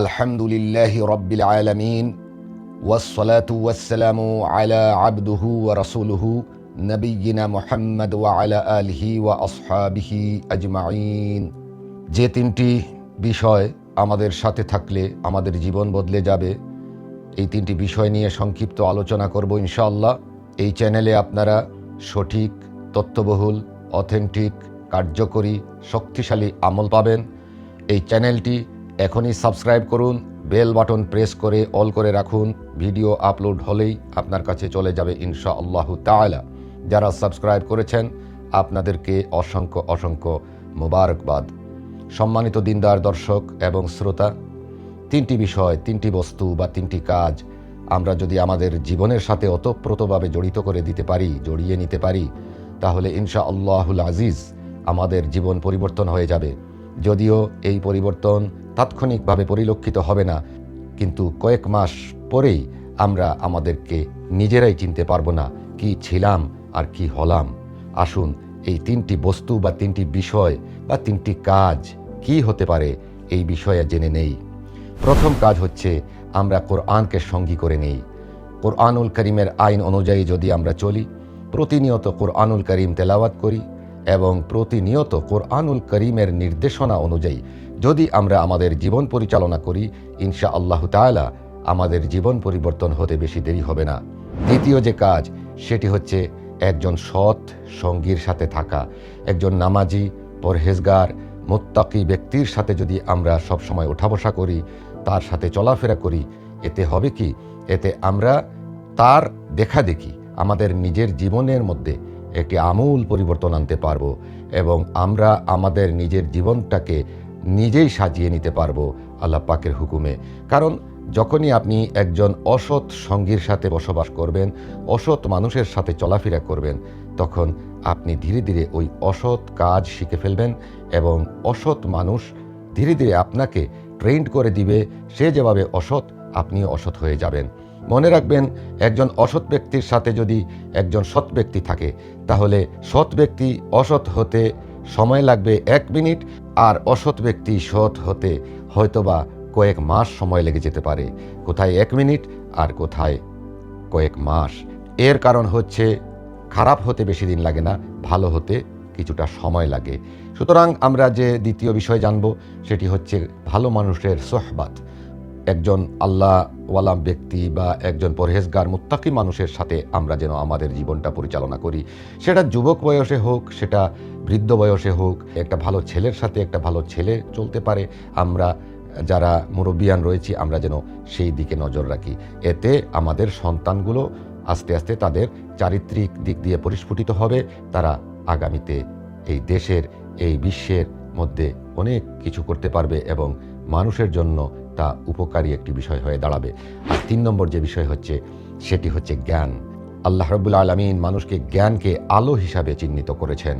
আলহামদুলিল্লাহ রব্বিল আলমিন ওয়াসলাত ওয়াসালাম আলা আবদুহু ও রসুলহু নবীনা মোহাম্মদ ওয়া আলা আলহি ওয়া আসহাবিহি আজমাইন। যে তিনটি বিষয় আমাদের সাথে থাকলে, আমাদের জীবন বদলে যাবে, এই তিনটি বিষয় নিয়ে সংক্ষিপ্ত আলোচনা করব ইনশাআল্লাহ। এই চ্যানেলে আপনারা সঠিক, তথ্যবহুল, অথেন্টিক, কার্যকরী, শক্তিশালী আমল পাবেন। এই চ্যানেলটি এখনই সাবস্ক্রাইব করুন, বেল বাটন প্রেস করে, অল করে রাখুন। ভিডিও আপলোড হলেই আপনার কাছে চলে যাবে ইনশা আল্লাহ তালা যারা সাবস্ক্রাইব করেছেন, আপনাদেরকে অসংখ্য অসংখ্য মোবারকবাদ। সম্মানিত দিনদার দর্শক এবং শ্রোতা, তিনটি বিষয়, তিনটি বস্তু বা তিনটি কাজ আমরা যদি আমাদের জীবনের সাথে ওতপ্রোতভাবে জড়িত করে দিতে পারি, জড়িয়ে নিতে পারি, তাহলে ইনশা আল্লাহুল আজিজ আমাদের জীবন পরিবর্তন হয়ে যাবে। যদিও এই পরিবর্তন তাৎক্ষণিকভাবে পরিলক্ষিত হবে না, কিন্তু কয়েক মাস পরেই আমরা আমাদেরকে নিজেরাই চিনতে পারব না কি ছিলাম আর কি হলাম। আসুন এই তিনটি বস্তু বা তিনটি বিষয় বা তিনটি কাজ কি হতে পারে এই বিষয়ে জেনে নেই। প্রথম কাজ হচ্ছে আমরা কোরআনকে সঙ্গী করে নেই। কোরআনুল করিমের আইন অনুযায়ী যদি আমরা চলি, প্রতিনিয়ত কোরআনুল করিম তেলাওয়াত করি এবং প্রতিনিয়ত কোরআনুল করিমের নির্দেশনা অনুযায়ী যদি আমরা আমাদের জীবন পরিচালনা করি ইনশা আল্লাহ তাআলা আমাদের জীবন পরিবর্তন হতে বেশি দেরি হবে না। দ্বিতীয় যে কাজ, সেটি হচ্ছে একজন সৎ সঙ্গীর সাথে থাকা। একজন নামাজি, পরহেজগার, মোত্তাকি ব্যক্তির সাথে যদি আমরা সব সময় ওঠা বসা করি, তার সাথে চলাফেরা করি, এতে হবে কি? এতে আমরা তার দেখা দেখি, আমাদের নিজের জীবনের মধ্যে একটি আমূল পরিবর্তন আনতে পারব এবং আমরা আমাদের নিজের জীবনটাকে নিজেই সাজিয়ে নিতে পারব আল্লাহ পাকের হুকুমে। কারণ যখনই আপনি একজন অসৎ সঙ্গীর সাথে বসবাস করবেন, অসৎ মানুষের সাথে চলাফেরা করবেন, তখন আপনি ধীরে ধীরে ওই অসৎ কাজ শিখে ফেলবেন এবং অসৎ মানুষ ধীরে ধীরে আপনাকে ট্রেন্ড করে দিবে, সে যেভাবে অসৎ, আপনিও অসৎ হয়ে যাবেন। মনে রাখবেন, একজন অসৎ ব্যক্তির সাথে যদি একজন সৎ ব্যক্তি থাকে, তাহলে সৎ ব্যক্তি অসৎ হতে সময় লাগবে এক মিনিট, আর অসৎ ব্যক্তি সৎ হতে হয়তোবা কয়েক মাস সময় লেগে যেতে পারে। কোথায় এক মিনিট, আর কোথায় কয়েক মাস। এর কারণ হচ্ছে, খারাপ হতে বেশি দিন লাগে না, ভালো হতে কিছুটা সময় লাগে। সুতরাং আমরা যে দ্বিতীয় বিষয় জানব, সেটি হচ্ছে ভালো মানুষের সোহবাত। একজন আল্লাহওয়ালা ব্যক্তি বা একজন পরহেজগার, মুত্তাকি মানুষের সাথে আমরা যেন আমাদের জীবনটা পরিচালনা করি। সেটা যুবক বয়সে হোক, সেটা বৃদ্ধ বয়সে হোক, একটা ভালো ছেলের সাথে একটা ভালো ছেলে চলতে পারে। আমরা যারা মুরব্বিয়ান রয়েছি, আমরা যেন সেই দিকে নজর রাখি। এতে আমাদের সন্তানগুলো আস্তে আস্তে তাদের চারিত্রিক দিক দিয়ে পরিস্ফুটিত হবে। তারা আগামীতে এই দেশের, এই বিশ্বের মধ্যে অনেক কিছু করতে পারবে এবং মানুষের জন্য তা উপকারী একটি বিষয় হয়ে দাঁড়াবে। আর তিন নম্বর যে বিষয় হচ্ছে, সেটি হচ্ছে জ্ঞান। আল্লাহ রবুল্লা আলমিন মানুষকে জ্ঞানকে আলো হিসাবে চিহ্নিত করেছেন।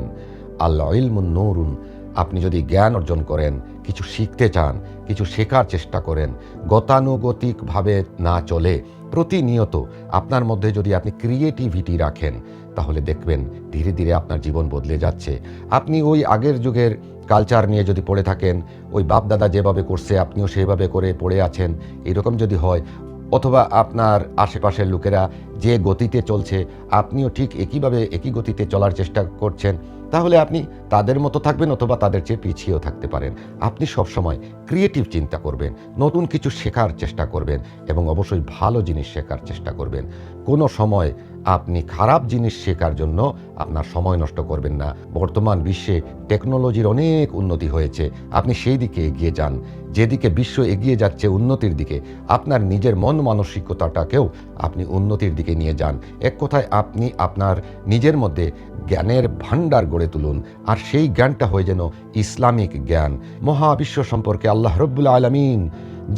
আল্লাহ ইলমুন নৌরুন, আপনি যদি জ্ঞান অর্জন করেন, কিছু শিখতে চান, কিছু শেখার চেষ্টা করেন, গতানুগতিকভাবে না চলে, প্রতিনিয়ত আপনার মধ্যে যদি আপনি ক্রিয়েটিভিটি রাখেন, তাহলে দেখবেন ধীরে ধীরে আপনার জীবন বদলে যাচ্ছে। আপনি ওই আগের যুগের কালচার নিয়ে যদি পড়ে থাকেন, ওই বাপদাদা যেভাবে করছে, আপনিও সেভাবে করে পড়ে আছেন, এরকম যদি হয়, অথবা আপনার আশেপাশের লোকেরা যে গতিতে চলছে, আপনিও ঠিক একইভাবে একই গতিতে চলার চেষ্টা করছেন, তাহলে আপনি তাদের মতো থাকবেন অথবা তাদের চেয়ে পিছিয়েও থাকতে পারেন। আপনি সবসময় ক্রিয়েটিভ চিন্তা করবেন, নতুন কিছু শেখার চেষ্টা করবেন এবং অবশ্যই ভালো জিনিস শেখার চেষ্টা করবেন। কোনো সময় আপনি খারাপ জিনিস শেখার জন্য আপনার সময় নষ্ট করবেন না। বর্তমান বিশ্বে টেকনোলজির অনেক উন্নতি হয়েছে, আপনি সেই দিকে এগিয়ে যান। যেদিকে বিশ্ব এগিয়ে যাচ্ছে উন্নতির দিকে, আপনার নিজের মন মানসিকতাটাকেও আপনি উন্নতির দিকে নিয়ে যান। এক কথায় আপনি আপনার নিজের মধ্যে জ্ঞানের ভাণ্ডার গড়ে তুলুন, আর সেই জ্ঞানটা হয়ে যেন ইসলামিক জ্ঞান। মহাবিশ্ব সম্পর্কে আল্লাহ রব্বুল আলমিন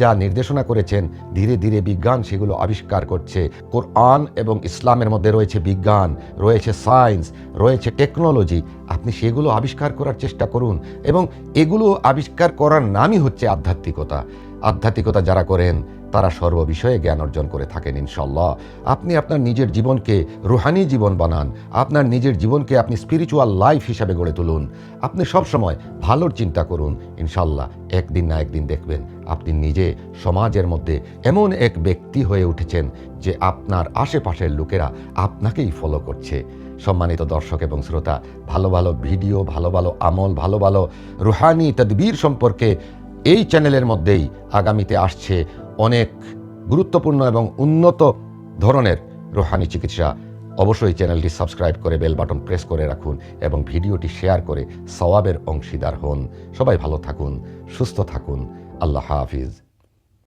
যা নির্দেশনা করেছেন, ধীরে ধীরে বিজ্ঞান সেগুলো আবিষ্কার করছে। কোরআন এবং ইসলামের মধ্যে রয়েছে বিজ্ঞান, রয়েছে সায়েন্স, রয়েছে টেকনোলজি। আপনি সেগুলো আবিষ্কার করার চেষ্টা করুন এবং এগুলো আবিষ্কার করার নামই হচ্ছে আধ্যাত্মিকতা। আধ্যাত্মিকতা যারা করেন, তারা সর্ববিষয়ে জ্ঞান অর্জন করে থাকেন ইনশাল্লাহ আপনি আপনার নিজের জীবনকে রুহানি জীবন বানান, আপনার নিজের জীবনকে আপনি স্পিরিচুয়াল লাইফ হিসাবে গড়ে তুলুন। আপনি সবসময় ভালোর চিন্তা করুন ইনশাল্লাহ একদিন না একদিন দেখবেন, আপনি নিজে সমাজের মধ্যে এমন এক ব্যক্তি হয়ে উঠেছেন যে আপনার আশেপাশের লোকেরা আপনাকেই ফলো করছে। সম্মানিত দর্শক এবং শ্রোতা, ভালো ভালো ভিডিও, ভালো ভালো আমল, ভালো ভালো রুহানি, তদবির সম্পর্কে এই চ্যানেলের মধ্যেই আগামীতে আসছে অনেক গুরুত্বপূর্ণ এবং উন্নত ধরনের রোহানি চিকিৎসা। অবশ্যই চ্যানেলটি সাবস্ক্রাইব করে বেল বাটন প্রেস করে রাখুন এবং ভিডিওটি শেয়ার করে সওয়াবের অংশীদার হন। সবাই ভালো থাকুন, সুস্থ থাকুন। আল্লাহ হাফিজ।